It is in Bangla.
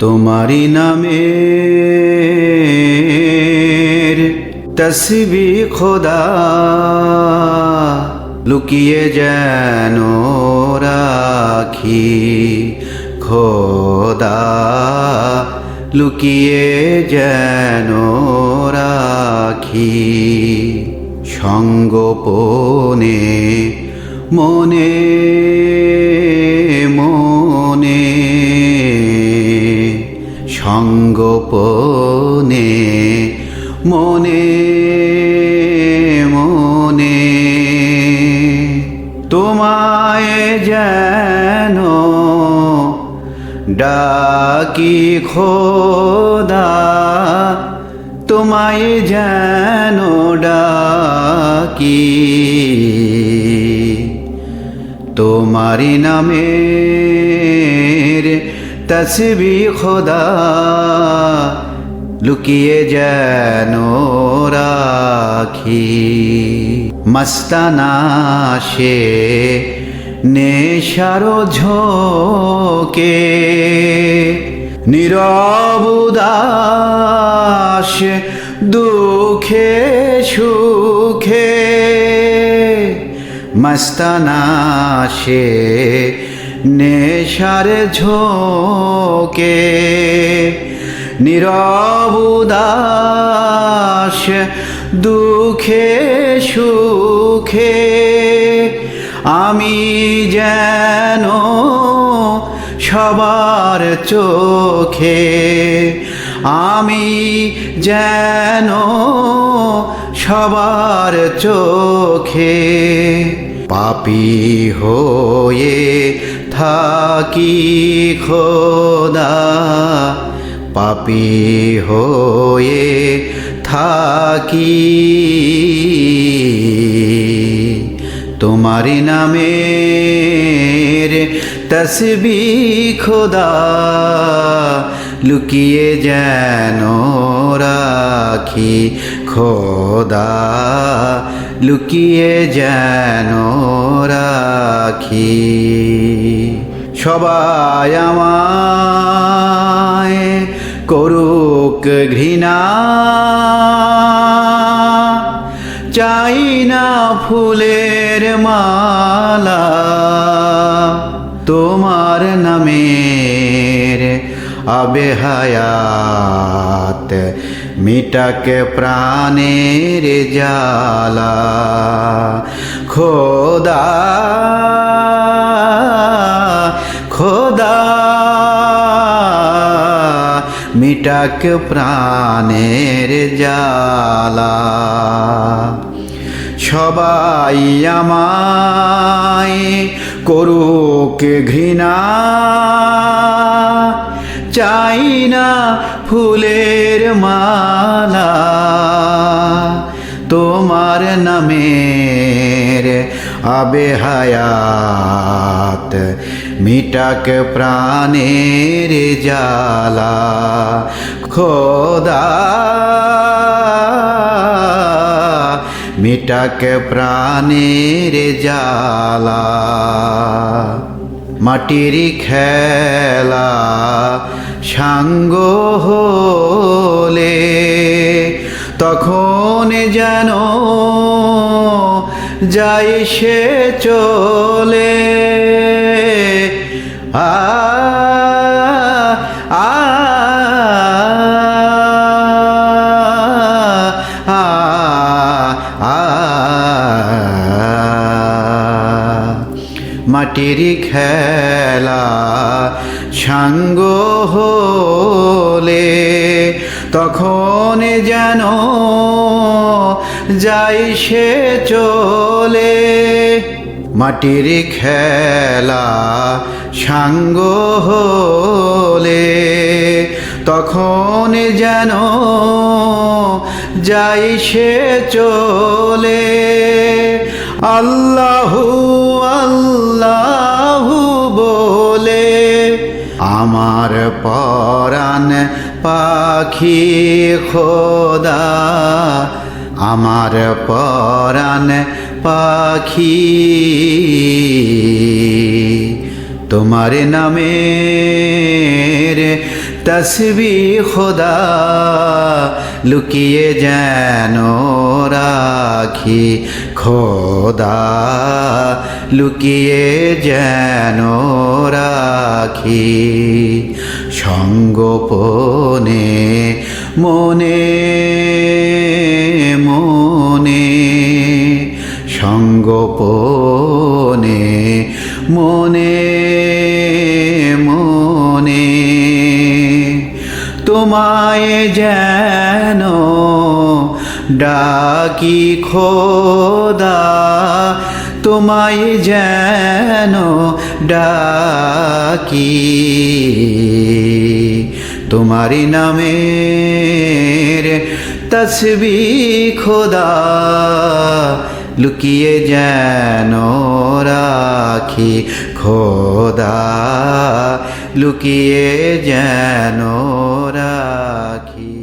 তোমারি নামের তসবি খোদা লুকিয়ে যেন রাখি খোদা লুকিয়ে যেন রাখি সঙ্গোপনে মনে সঙ্গোপনে মনে মনে। তোমায় যেন ডাকি খোদা তোমায় যেন ডাকি। তোমারি নামের তসবি খোদা লুকিয়ে যেন রাখি। মস্তানা সে নেশারো ঝোঁকে, নীরব উদাস দুঃখে সুখে। মস্তানা সে নেশার ঝোঁকে নীরব উদাস দুঃখে সুখে আমি যেন সবার চোখে আমি যেন সবার চোখে পাপি হয়ে থাকি খোদা। পাপি হয়ে থাকি। তোমারি নামের তসবি খোদা, লুকিয়ে যেন রাখি খোদা। লুকিয়ে যেন রাখি। সবাই আমায় করুক ঘৃণা। চাই না ফুলের মালা তোমার নামের আবে হায়াত। মিটাকে প্রাণের জালা খোদা খোদা। মিটাক প্রাণের জালা সবাই আমায় করুক ঘৃণা। চাই না ফুলের মালা। তোমার নামের আবে হায়াত মিটাক প্রাণের জালা খোদা, মিটাক প্রাণের জালা মাটির খেলা সাঙ্গ হলে তখন যেন যাই সে চলে। আ। মাটির খেলা সাঙ্গ হলে তখন যেন যাই সে চলে। মাটির খেলা সাঙ্গ হলে তখন যেন যাই সে চলে। আল্লাহু আমার পরাণ পাখি খোদা, আমার পরাণ পাখি। তোমার নামের তসবি খোদা, লুকিয়ে যেন রাখি খোদা। লুকিয়ে যেন রাখি সঙ্গোপনে মনে মনে সঙ্গোপনে মনে মনে তোমায় যেন ডাকি খোদা তোমায় যেন ডাকি। তোমারি নামের তসবি খোদা লুকিয়ে যেন রাখি। খোদা লুকিয়ে যেন রাখি।